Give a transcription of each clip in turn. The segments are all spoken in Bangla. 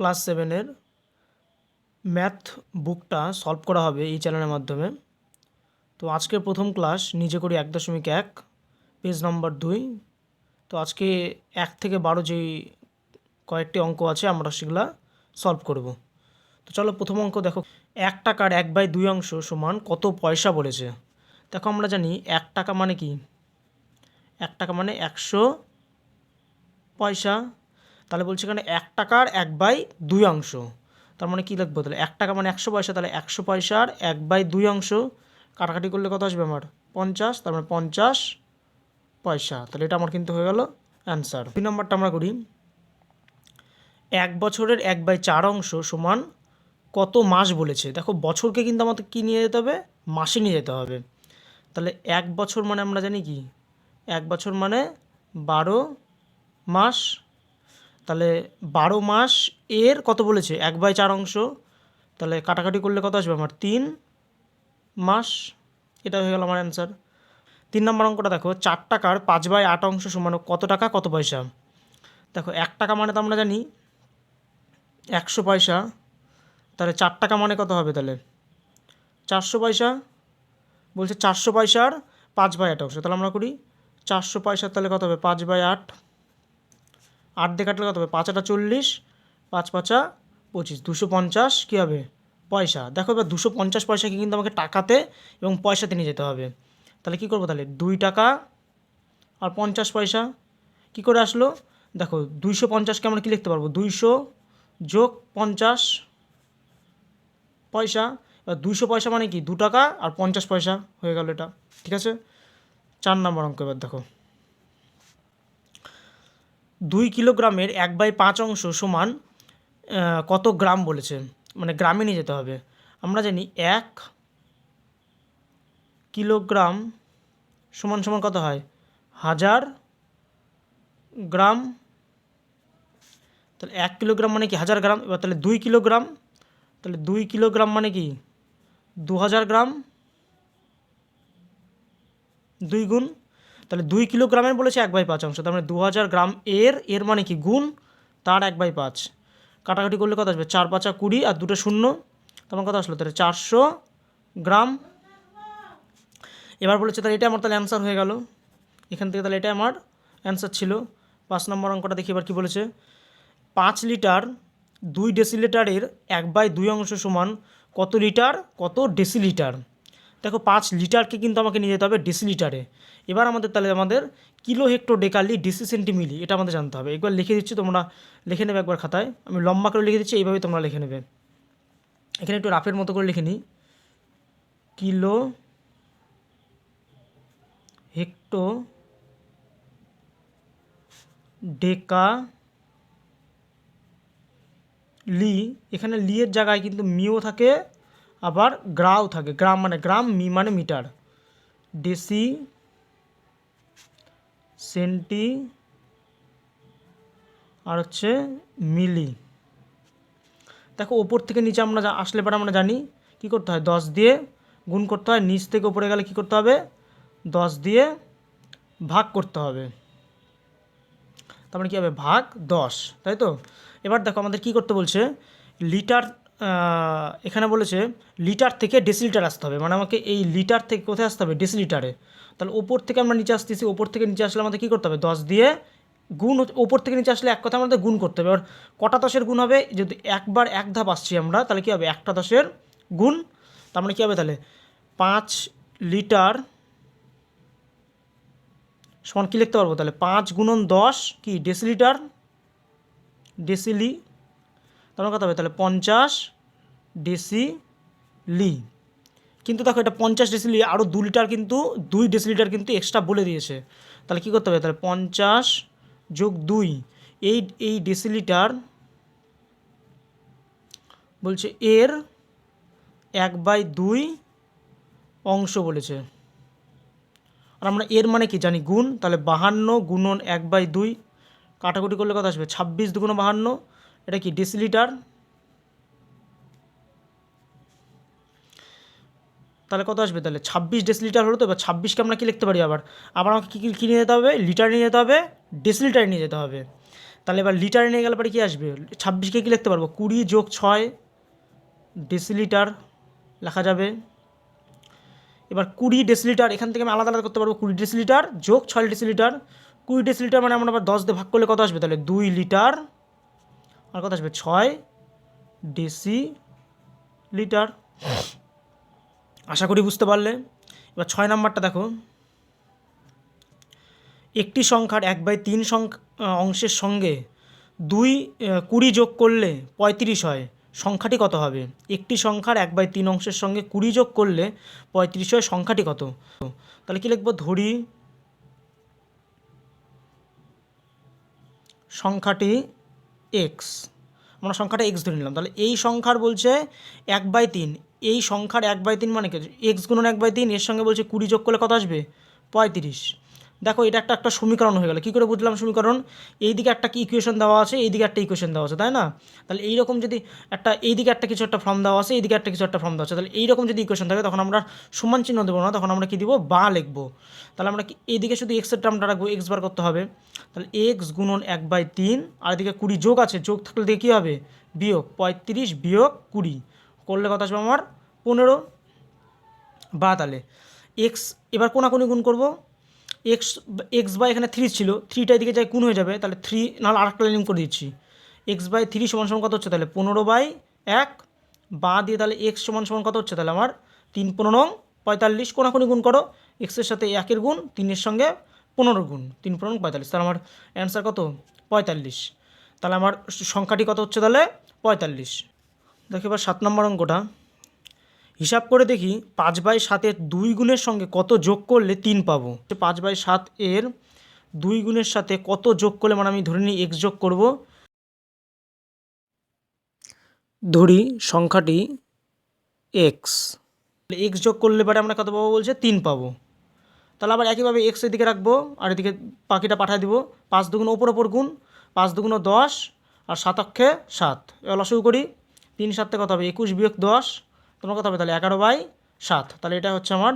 ক্লাস সেভেনের ম্যাথ বুকটা সলভ করা হবে এই চ্যানেলের মাধ্যমে। তো আজকের প্রথম ক্লাস, নিজে করি এক দশমিক এক, পেজ নম্বর দুই। তো আজকে এক থেকে বারো যেই কয়েকটি অঙ্ক আছে, আমরা সেগুলা সলভ করব। তো চলো প্রথম অঙ্ক দেখো। এক টাকার এক বাই দুই অংশ সমান কত পয়সা বলেছে? দেখো আমরা জানি এক টাকা মানে কি? এক টাকা মানে একশো পয়সা। তাহলে বলছে এখানে এক টাকার এক বাই দুই অংশ। তার মানে কী লিখব তাহলে? এক টাকা মানে একশো পয়সা, তাহলে একশো পয়সার এক বাই দুই অংশ। কাটাকাটি করলে কত আসবে আমার? পঞ্চাশ, তার মানে পঞ্চাশ পয়সা। তাহলে এটা আমার কিন্তু হয়ে গেল অ্যান্সার। দুই নম্বরটা আমরা করি। এক বছরের এক বাই চার অংশ সমান কত মাস বলেছে? দেখো, বছরকে কিন্তু আমাদের কী নিয়ে যেতে হবে? মাসে নিয়ে যেতে হবে। তাহলে এক বছর মানে আমরা জানি কি? এক বছর মানে বারো মাস তাহলে বারো মাস এর কত বলেছে? এক বাই চার অংশ। তাহলে কাটাকাটি করলে কত আসবে আমার? তিন মাস। এটা হয়ে গেল আমার অ্যান্সার তিন নম্বর অঙ্কটা দেখো, চার টাকার পাঁচ বাই আট অংশ সমান কত টাকা, কত পয়সা? দেখো, এক টাকা মানে তো আমরা জানি, একশো পয়সা। তাহলে চার টাকা মানে কত হবে তাহলে? চারশো পয়সা। বলছে চারশো পয়সার পাঁচ বাই আট অংশ। তাহলে আমরা করি, চারশো পয়সার তাহলে কত হবে? পাঁচ বাই আট। আট দিয়ে কাটলে কত হবে? পাঁচ আটা চল্লিশ, পাঁচ পাঁচা পঁচিশ। দুশো পঞ্চাশ কী হবে? পয়সা। দেখো এবার দুশো পঞ্চাশ পয়সাকে কিন্তু আমাকে টাকাতে এবং পয়সাতে নিয়ে যেতে হবে। তাহলে কী করব তাহলে? দুই টাকা আর পঞ্চাশ পয়সা। কী করে আসলো? দেখো, দুইশো পঞ্চাশকে আমরা কী লিখতে পারব? দুইশো যোগ পঞ্চাশ পয়সা। এবার দুইশো পয়সা মানে কি? দু টাকা আর পঞ্চাশ পয়সা হয়ে গেল এটা। ঠিক আছে? চার নম্বর অঙ্ক এবার দেখো। দুই কিলোগ্রামের এক বাই পাঁচ অংশ সমান কত গ্রাম বলেছে? মানে গ্রামে নিয়ে যেতে হবে। আমরা জানি এক কিলোগ্রাম সমান সমান কত হয়? হাজার গ্রাম। তাহলে এক কিলোগ্রাম মানে কি? হাজার গ্রাম। এবার তাহলে দুই কিলোগ্রাম। তাহলে দুই কিলোগ্রাম মানে কি? দু হাজার গ্রাম। দুই গুণ তাহলে দুই কিলোগ্রামের বলেছে এক বাই পাঁচ অংশ, তার মানে দু হাজার গ্রাম এর এর মানে কি? গুণ তার এক বাই পাঁচ। কাটাকাটি করলে কত আসবে? চার পাঁচা কুড়ি আর দুটো শূন্য তখন কত আসলো? তাহলে চারশো গ্রাম। এবার বলেছে, তাহলে এটা আমার তাহলে অ্যান্সার হয়ে গেল। এখান থেকে তাহলে এটা আমার অ্যান্সার ছিল। পাঁচ নম্বর অঙ্কটা দেখি এবার কী বলেছে? পাঁচ লিটার দুই ডেসিলিটারের এক বাই দুই অংশ সমান কত লিটার? কত ডেসিলিটার দেখো পাঁচ লিটারকে কিন্তু আমাকে নিয়ে যেতে হবে ডেসিলিটারে এবার আমাদের তাহলে আমাদের কিলো হেক্টো ডেকালি ডেসি সেন্টিমিলি, এটা আমাদের জানতে হবে। একবার লিখে দিচ্ছি, তোমরা লিখে নেবে একবার খাতায়। আমি লম্বা করে লিখে দিচ্ছি এইভাবে তোমরা লিখে নেবে। এখানে একটু রাফের মতো করে লিখে নিই। কিলো হেক্টো ডেকা লি এখানে লি এর জায়গায় কিন্তু মিও থাকে আবার গ্রাও থাকে, গ্রাম মানে গ্রাম, মি মানে মিটার। ডেসি সেন্টি আর হচ্ছে মিলি। দেখো, ওপর থেকে নিচে আমরা আসলে পরে আমরা জানি, কি করতে হয়? দশ দিয়ে গুণ করতে হয়, নিচ থেকে উপরে গেলে কি করতে হবে? দশ দিয়ে ভাগ করতে হবে। তার মানে কী হবে? ভাগ দশ, তাই তো? এবার দেখো, আমাদের কি করতে বলছে? লিটার এখানে বলেছে, লিটার থেকে ডেসিলিটার আসতে হবে। মানে আমাকে এই লিটার থেকে কোথায় আসতে হবে? ডেসিলিটারে তাহলে ওপর থেকে আমরা নিচে আসতেছি, ওপর থেকে নিচে আসলে আমাদের কী করতে হবে? দশ দিয়ে গুণ ওপর থেকে নিচে আসলে এক কথা আমাদের গুণ করতে হবে। এবার কটা দশের গুণ হবে? যদি একবার এক ধাপ আসছি আমরা, তাহলে কী হবে? একটা দশের গুণ। তার মানে কী হবে তাহলে? পাঁচ লিটার সমান কী লিখতে পারব? তাহলে পাঁচ গুণন দশ কি? ডেসিলিটার ডেসিলি তার কথা হবে, তাহলে পঞ্চাশ ডেসিলি কিন্তু দেখো এটা পঞ্চাশ ডেসিলি আরও দু লিটার কিন্তু, দুই ডেসিলিটার কিন্তু এক্সট্রা বলে দিয়েছে। তাহলে কী করতে হবে, তাহলে পঞ্চাশ যোগ দুই, এই এই ডেসিলিটার বলছে এর এক বাই দুই অংশ বলেছে। আর আমরা এর মানে কি জানি? গুণ, তাহলে বাহান্ন গুণন এক বাই দুই, কাটাকুটি করলে কত আসবে? ছাব্বিশ দুগুণ বাহান্ন এটা কি ডেসিলিটার তাহলে কত আসবে? তাহলে ছাব্বিশ ডেসিলিটার হলো তো, এবার ছাব্বিশকে আমরা কী লিখতে পারি আবার? আবার আমাকে কী কী নিয়ে যেতে হবে? লিটার নিয়ে যেতে হবে ডেসিলিটার নিয়ে যেতে হবে। তাহলে এবার লিটারে নিয়ে গেলে পরে কী আসবে? ছাব্বিশকে কী লিখতে পারব? কুড়ি যোগ ছয় ডেসিলিটার লেখা যাবে। এবার কুড়ি ডেসিলিটার এখান থেকে আমি আলাদা আলাদা করতে পারব। কুড়ি ডেসিলিটার যোগ ছয় ডেসিলিটার কুড়ি ডেসিলিটার মানে আমরা আবার দশ দিয়ে ভাগ করলে কত আসবে? তাহলে দুই লিটার আর কত আসবে? ছয় ডেসি লিটার আশা করি বুঝতে পারলে। এবার ছয় নাম্বারটা দেখো। একটি সংখ্যার এক বাই তিন অংশের সঙ্গে দুই কুড়ি যোগ করলে পঁয়ত্রিশ হয়। সংখ্যাটি কত হবে? একটি সংখ্যার এক বাই তিন অংশের সঙ্গে কুড়ি যোগ করলে পঁয়ত্রিশ হয়। সংখ্যাটি কত? তাহলে কি লিখব? ধরি। সংখ্যাটি এক্স আমরা সংখ্যাটা এক্স ধরে নিলাম। তাহলে এই সংখ্যার বলছে এক বাই তিন। এই সংখ্যার এক বাই তিন মানে কি? এক্স গুণন এক বাই তিন, এর সঙ্গে বলছে কুড়ি যোগ করলে কত আসবে? পঁয়ত্রিশ। দেখো, এটা একটা একটা সমীকরণ হয়ে গেল। কী করে বুঝলাম সমীকরণ? এইদিকে একটা কি ইকুয়েশন দেওয়া আছে, এইদিকে একটা ইকুয়েশন দেওয়া আছে, তাই না? তাহলে এইরকম যদি একটা, এইদিকে একটা কিছু একটা ফর্ম দেওয়া আছে, এইদিকে একটা কিছু একটা ফর্ম দেওয়া আছে, তাহলে এইরকম যদি ইকুয়েশন থাকে, তখন আমরা সমান চিহ্ন দেবো না, তখন আমরা কী দিব? বা লিখব। তাহলে আমরা কি, এইদিকে শুধু এক্সের টার্মটা রাখব এক্স বার করতে হবে। তাহলে এক্স গুণন এক বাই তিন, আর এদিকে কুড়ি যোগ আছে, যোগ থাকলে দিয়ে কী হবে? বিয়োগ, পঁয়ত্রিশ বিয়োগ কুড়ি। করলে কত আসবে আমার? পনেরো। বা তাহলে এক্স এবার কোনাকুনি গুণ করব। এক্স এক্স বাই এখানে থ্রি ছিল থ্রিটা এদিকে যাই গুণ হয়ে যাবে? তাহলে থ্রি নাহলে আরেকটা লাইন করে দিচ্ছি। এক্স বাই থ্রি সমান সমান কত হচ্ছে? তাহলে পনেরো বাই এক, বা দিয়ে তাহলে এক্স সমান সমান কত হচ্ছে? তাহলে আমার তিন পনেরো পঁয়তাল্লিশ কোনাকুনি গুণ করো এক্সের সাথে একের গুণ, তিনের সঙ্গে পনেরো গুণ, তিন পনেরো পঁয়তাল্লিশ। তাহলে আমার অ্যান্সার কত? পঁয়তাল্লিশ। তাহলে আমার সংখ্যাটি কত হচ্ছে? তাহলে পঁয়তাল্লিশ। দেখো এবার সাত নম্বর অঙ্কটা। হিসাব করে দেখি পাঁচ বাই সাতের দুই গুণের সঙ্গে কত যোগ করলে তিন পাবো। পাঁচ বাই সাত এর দুই গুণের সাথে কত যোগ করলে মানে আমি ধরে নিই এক্স যোগ করব। ধরি সংখ্যাটি এক্স এক্স যোগ করলে পরে আমরা কত পাবো বলছে? তিন পাবো। তাহলে আবার একইভাবে এক্স এদিকে রাখব আর এদিকে পাখিটা পাঠিয়ে দিব। পাঁচ দুগুণ ওপর ওপর গুণ, পাঁচ দুগুণ দশ আর সাত অক্ষে সাত। এবার লসগু করি, তিন সাততে কত হবে? একুশ বিয়োগ দশ। তোমার কত হবে তাহলে এগারো বাই সাত। তাহলে এটা হচ্ছে আমার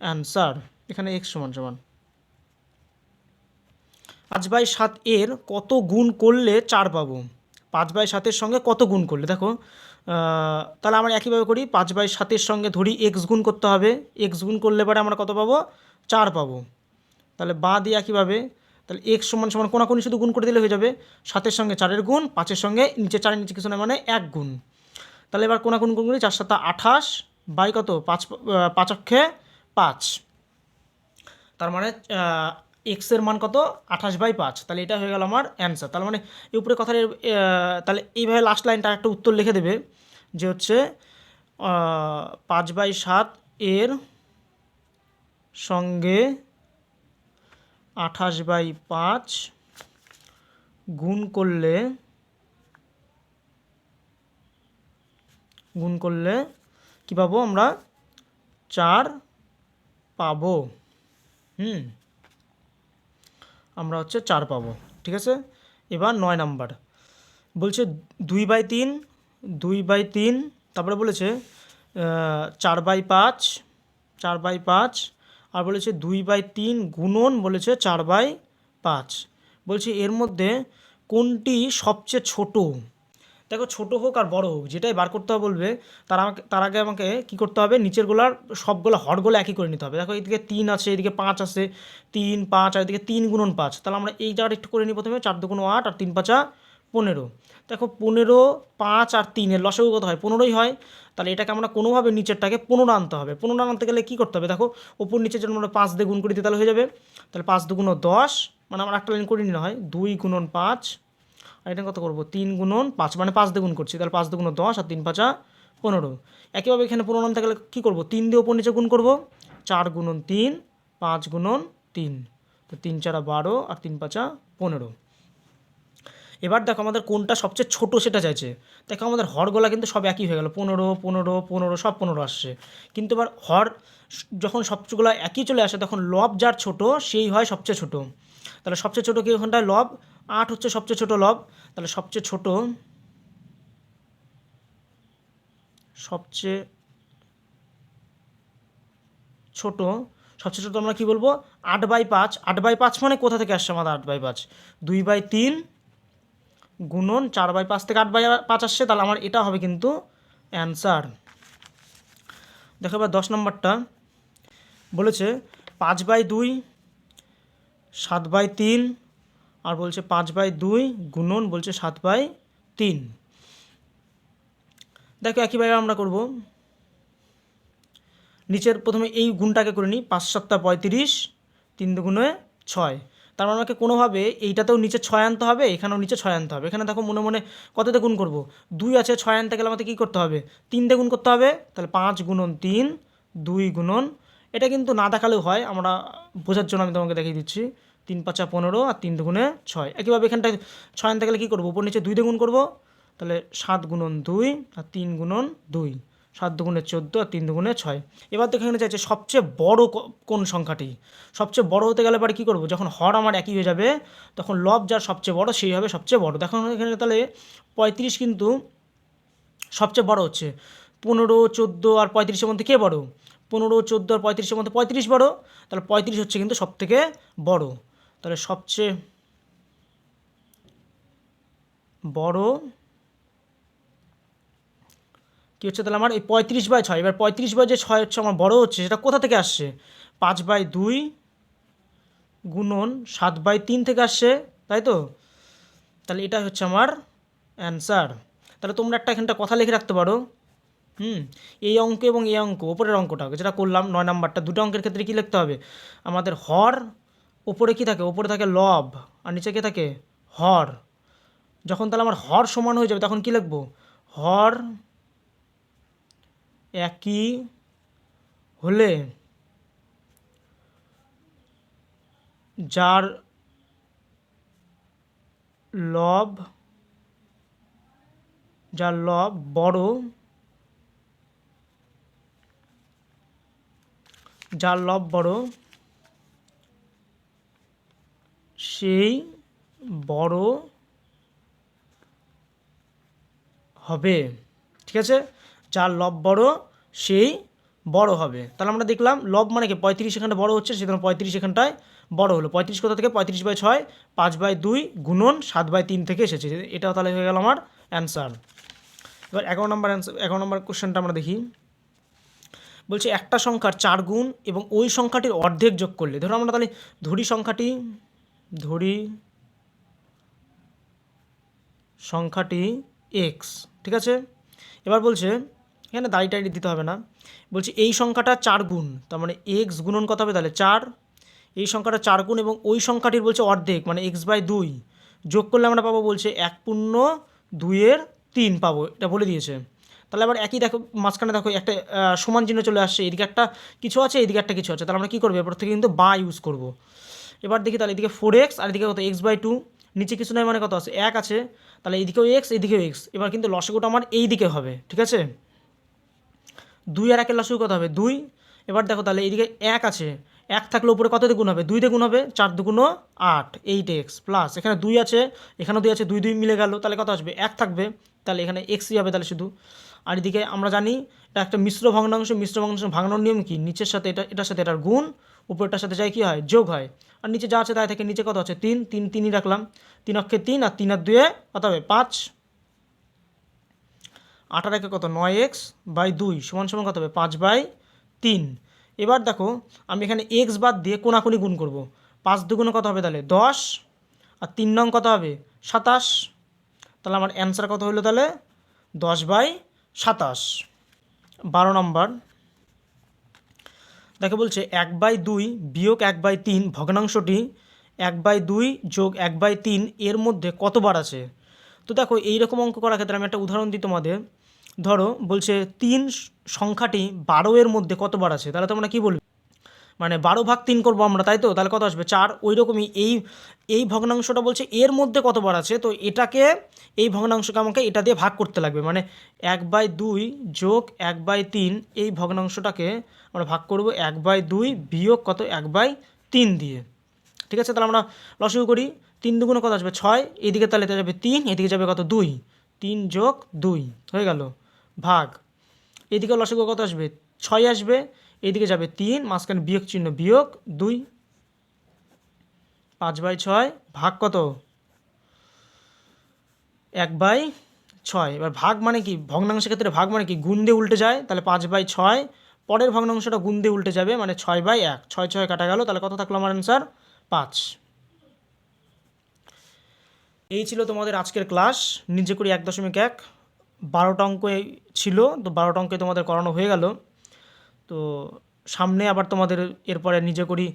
অ্যান্সার এখানে এক্স সমান সমান। পাঁচ বাই সাত এর কত গুণ করলে চার পাবো? পাঁচ বাই সাতের সঙ্গে কত গুণ করলে? দেখো তাহলে আমরা একইভাবে করি, পাঁচ বাই সাতের সঙ্গে ধরি এক্স গুণ করতে হবে। এক্স গুণ করলে পরে আমরা কত পাবো? চার পাবো। তাহলে বা দিয়ে একইভাবে, তাহলে এক্স সমান সমান কোনাকুনি শুধু গুণ করে দিলে হয়ে যাবে। সাতের সঙ্গে চারের গুণ, পাঁচের সঙ্গে নিচে চারের নিচে কিছু না মানে এক গুণ। তাহলে এবার কোনাকুন গুণ করি? চার সাতা আঠাশ বাই কত? পাঁচ আহ, পাঁচ অক্ষে পাঁচ। তার মানে এক্সের মান কত? আঠাশ বাই পাঁচ। তাহলে এটা হয়ে গেল আমার অ্যান্সার তার মানে এই উপরে কথার তাহলে এইভাবে লাস্ট লাইনটা একটা উত্তর লিখে দেবে যে হচ্ছে পাঁচ বাই সাত এর সঙ্গে আঠাশ বাই পাঁচ গুণ করলে গুণ করলে কী পাবো আমরা? চার পাবো। হুম। আমরা হচ্ছে চার পাবো, ঠিক আছে? এবার নয় নাম্বার। বলছে দুই বাই তিন, দুই বাই তিন, তারপরে বলেছে চার বাই পাঁচ, চার বাই পাঁচ, আর বলেছে দুই বাই তিন গুণন বলেছে চার বাই পাঁচ। বলছে এর মধ্যে কোনটি সবচেয়ে ছোট? দেখো ছোটো হোক আর বড় হোক, যেটাই বার করতে হবে বলবে, তার আমাকে, তার আগে আমাকে কী করতে হবে? নিচের গোলার সবগুলো হরগুলো একই করে নিতে হবে। দেখো, এদিকে তিন আছে, এদিকে পাঁচ আছে, তিন, পাঁচ, আর এদিকে তিন গুণন পাঁচ। তাহলে আমরা এই জায়গাটা একটু করে নিই প্রথমে, চার দুগুণ আট আর তিন পাঁচা পনেরো। দেখো, পনেরো, পাঁচ আর তিনের লসগু কত হয়? পনেরোই হয়। তাহলে এটাকে আমরা কোনোভাবে নিচেরটাকে পনেরো আনতে হবে। পনেরো আনতে গেলে কী করতে হবে? দেখো, ওপর নিচের জন্য আমরা পাঁচ দিয়ে গুণ করে দিই, তাহলে হয়ে যাবে, তাহলে পাঁচ দুগুণ দশ মানে আমরা একটা লাইন করে নিলে হয়, দুই গুণন পাঁচ আর এটা কত করব? তিন গুণন পাঁচ মানে পাঁচ দিয়ে গুণ করছি। তাহলে পাঁচ দুগুণ দশ আর তিন পাঁচা পনেরো। একইভাবে এখানে পনেরো আনতে গেলে কী করব? তিন দিয়ে ওপর নিচে গুণ করব। চার গুণন তিন, পাঁচ গুণন তিন। তো তিন চারা বারো আর তিন পাঁচা পনেরো। এবার দেখো আমাদের কোনটা সবচেয়ে ছোট সেটা চাইছে। দেখো আমাদের হরগোলা কিন্তু সব একই হয়ে গেল। পনেরো পনেরো পনেরো, সব পনেরো আসছে। কিন্তু এবার হর যখন সবচেয়েগুলো একই চলে আসে, তখন লব যার ছোট, সেই হয় সবচেয়ে ছোট। তাহলে সবচেয়ে ছোটো কি ওখানটায়? লব। আট হচ্ছে সবচেয়ে ছোট লব, তাহলে সবচেয়ে ছোট সবচেয়ে ছোট সবচেয়ে ছোট আমরা কি বলব? আট বাই পাঁচ, আট বাই পাঁচ মানে কোথা থেকে আসছে আমাদের আট বাই পাঁচ? দুই বাই তিন গুণন চার বাই পাঁচ থেকে আট বাই পাঁচ আসছে, তাহলে আমার এটা হবে কিন্তু অ্যান্সার। দেখো এবার দশ নম্বরটা, বলেছে পাঁচ বাই দুই, সাত বাই তিন আর বলছে পাঁচ বাই দুই গুণন বলছে সাত বাই তিন। দেখো একইভাবে আমরা করব। নিচের প্রথমে এই গুণটাকে করে নিই, পাঁচ সাতটা পঁয়ত্রিশ, তিন দুগুণে ছয়। তার মানে আমাকে কোনোভাবে এইটাতেও নিচে ছয় আনতে হবে, এখানেও নিচে ছয় আনতে হবে। এখানে দেখো মনে মনে কততে গুণ করব? দুই আছে, ছয় আনতে গেলে আমাদের কী করতে হবে? তিন দিয়ে গুণ করতে হবে, তাহলে পাঁচ গুণন তিন, দুই গুণন। এটা কিন্তু না দেখালেও হয়, আমরা বোঝার জন্য আমি তোমাকে দেখিয়ে দিচ্ছি। তিন পাঁচা পনেরো আর তিন দুগুণে ছয়। একইভাবে এখানটায় ছয় আনতে গেলে কী করব? উপর নিচে দুই দুগুণ করব। তাহলে সাত গুণন দুই আর তিন গুণন দুই। সাত দুগুণে চোদ্দ আর তিন দুগুণে ছয়। এবার তো এখানে চাইছে সবচেয়ে বড় কোন সংখ্যাটি? সবচেয়ে বড় হতে গেলে পরে কী করব? যখন হর আমার একই হয়ে যাবে, তখন লব যার সবচেয়ে বড়, সেই হবে সবচেয়ে বড়। দেখো এখানে তাহলে পঁয়ত্রিশ কিন্তু সবচেয়ে বড় হচ্ছে। পনেরো, চোদ্দ আর পঁয়ত্রিশের মধ্যে কে বড়? পনেরো, চোদ্দ আর পঁয়ত্রিশের মধ্যে পঁয়ত্রিশ বড়। তাহলে পঁয়ত্রিশ হচ্ছে কিন্তু সবথেকে বড়। তাহলে সবচেয়ে বড় কী হচ্ছে? তাহলে আমার এই পঁয়ত্রিশ বাই ছয়, এবার পঁয়ত্রিশ বাই যে ছয় হচ্ছে আমার বড় হচ্ছে, সেটা কোথা থেকে আসছে? পাঁচ বাই দুই গুণন সাত বাই তিন থেকে আসছে, তাই তো? তাহলে এটা হচ্ছে আমার অ্যান্সার। তাহলে তোমরা একটা এখানটা কথা লিখে রাখতে পারো। হুম, এই অঙ্ক এবং এই অঙ্ক, ওপরের অঙ্কটা যেটা করলাম নয় নাম্বারটা, দুটো অঙ্কের ক্ষেত্রে কী লিখতে হবে? আমাদের হর ওপরে কী থাকে? ওপরে থাকে লব, আর নিচে কী থাকে? হর। যখন তাহলে আমার হর সমান হয়ে যাবে, তখন কী লিখব? হর একই হলে যার লব যার লব বড়, যার লব বড় সেই বড় হবে, ঠিক আছে? যার লব বড়, সেই বড় হবে। তাহলে আমরা দেখলাম লব মানে কি? পঁয়ত্রিশ এখানে বড় হচ্ছে, সেজন্য পঁয়ত্রিশ এখানটায় বড় হলো। পঁয়ত্রিশ কোথা থেকে? পঁয়ত্রিশ বাই ছয়, পাঁচ বাই দুই গুণন সাত বাই তিন থেকে এসেছে। এটাও তাহলে হয়ে গেল আমার অ্যান্সার। এবার এগারো নম্বর অ্যান্সার, এগারো নম্বর কোশ্চেনটা আমরা দেখি। বলছে একটা সংখ্যার চার গুণ এবং ওই সংখ্যাটির অর্ধেক যোগ করলে, ধরো আমরা তাহলে ধরি সংখ্যাটি ধরি সংখ্যাটি এক্স ঠিক আছে? এবার বলছে, এখানে দাড়ি টাড়ি দিতে হবে না। বলছে, এই সংখ্যাটা চার গুণ, তার মানে এক্স গুণন কত হবে তাহলে চার। এই সংখ্যাটা চার গুণ এবং ওই সংখ্যাটির বলছে অর্ধেক মানে এক্স বাই দুই। যোগ করলে আমরা পাবো বলছে এক পূর্ণ দুইয়ের তিন পাবো, এটা বলে দিয়েছে। তাহলে আবার একই দেখো, মাঝখানে দেখো একটা সমান চিহ্ন চলে আসছে, এদিকে একটা কিছু আছে, এদিকে একটা কিছু আছে। তাহলে আমরা কী করব? এরপর থেকে কিন্তু বা ইউজ করব। এবার দেখি তাহলে এদিকে ফোর এক্স আর এদিকে কত এক্স বাই টু নিচে কিছু নয় মানে কত আছে? এক আছে। তাহলে এদিকেও এক্স এদিকেও এক্স এবার কিন্তু লসগুটা আমার এই দিকে হবে, ঠিক আছে? দুই আর একের লসগু কত হবে? দুই। এবার দেখো তাহলে এদিকে এক আছে। এক থাকলে উপরে কত গুণ হবে? দুই গুণ হবে, চার দুগুণ আট এইট এক্স প্লাস এখানে দুই আছে, এখানে দুই আছে, দুই দুই মিলে গেল, তাহলে কত আসবে? এক থাকবে। তাহলে এখানে এক্সই হবে তাহলে শুধু। আর এদিকে আমরা জানি, এটা একটা মিশ্র ভগ্নাংশ মিশ্র ভগ্নাংশ ভাঙানোর নিয়ম কি? নিচের সাথে এটা, এটার সাথে এটার গুণ উপরটার সাথে যায় কি হয়? যোগ হয়। আর নিচে যা আছে তাই থেকে, নিচে কত আছে? তিন। তিন, তিনই রাখলাম। তিন অক্ষে তিন আর তিন আর দুয়ে কত হবে? পাঁচ। আঠার একে কত? নয় এক্স বাই দুই সমান সমান কত হবে? পাঁচ বাই তিন। এবার দেখো, আমি এখানে এক্স বাদ দিয়ে কোনাকুনি গুণ করব। পাঁচ দুগুণে কত হবে তাহলে? দশ। আর তিন নং কত হবে? সাতাশ। তাহলে আমার অ্যান্সার কত হলো তাহলে? দশ বাই সাতাশ। বারো নম্বর। দেখো বলছে এক বাই দুই বিয়োগ এক বাই তিন ভগ্নাংশটি এক বাই দুই যোগ এক বাই তিন এর মধ্যে কতবার আছে? তো দেখো এইরকম অঙ্ক করার ক্ষেত্রে আমি একটা উদাহরণ দিই তোমাদের। ধরো বলছে তিন সংখ্যাটি বারো এর মধ্যে কতবার আছে? তাহলে তোমরা কী বলবে? মানে বারো ভাগ তিন করব আমরা, তাই তো? তাহলে কত আসবে? চার ওই রকমই এই এই ভগ্নাংশটা বলছে এর মধ্যে কতবার আছে? তো এটাকে, এই ভগ্নাংশকে আমাকে এটা দিয়ে ভাগ করতে লাগবে। মানে এক বাই দুই যোগ এক বাই তিন, এই ভগ্নাংশটাকে আমরা ভাগ করব এক বাই দুই বিয়োগ কত? এক বাই তিন দিয়ে। ঠিক আছে? তাহলে আমরা লসগু করি। তিন দুগুণে কত আসবে? ছয়। এদিকে তাহলে যাবে তিন, এদিকে যাবে কত? দুই। তিন যোগ দুই, হয়ে গেল। ভাগ। এদিকে লসগু কত আসবে? ছয় আসবে। এইদিকে যাবে তিন, মাঝখানে বিয়োগ চিহ্ন বিয়োগ দুই, পাঁচ বাই ছয়, ভাগ কত? এক বাই ছয়। এবার ভাগ মানে কি? ভগ্নাংশের ক্ষেত্রে ভাগ মানে কি? গুণ দিয়ে উল্টে যায়, তাহলে পাঁচ বাই ছয়। পরের ভগ্নাংশটা গুণ দিয়ে উল্টে যাবে মানে ছয় বাই এক। ছয় ছয় কাটা গেল, তাহলে কত থাকল আমার অ্যান্সার পাঁচ। এই ছিল তোমাদের আজকের ক্লাস নিজে করি এক দশমিক এক। বারোটা অঙ্ক ছিল, তো বারোটা অঙ্কে তোমাদের করানো হয়ে গেল। তো সামনে আবার তোমাদের এরপরে নিজে করি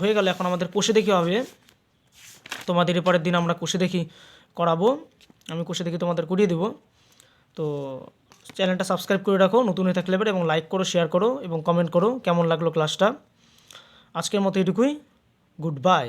হয়ে গেল, এখন আমাদের কষে দেখি হবে। তোমাদের এরপরের দিন আমরা কষে দেখি করাবো। আমি কষে দেখি তোমাদের করিয়ে দেবো। তো চ্যানেলটা সাবস্ক্রাইব করে রাখো, নতুন হয়ে থাকলে এবার, এবং লাইক করো শেয়ার করো, এবং কমেন্ট করো, কেমন লাগল ক্লাসটা আজকের মতো এটুকুই। Good bye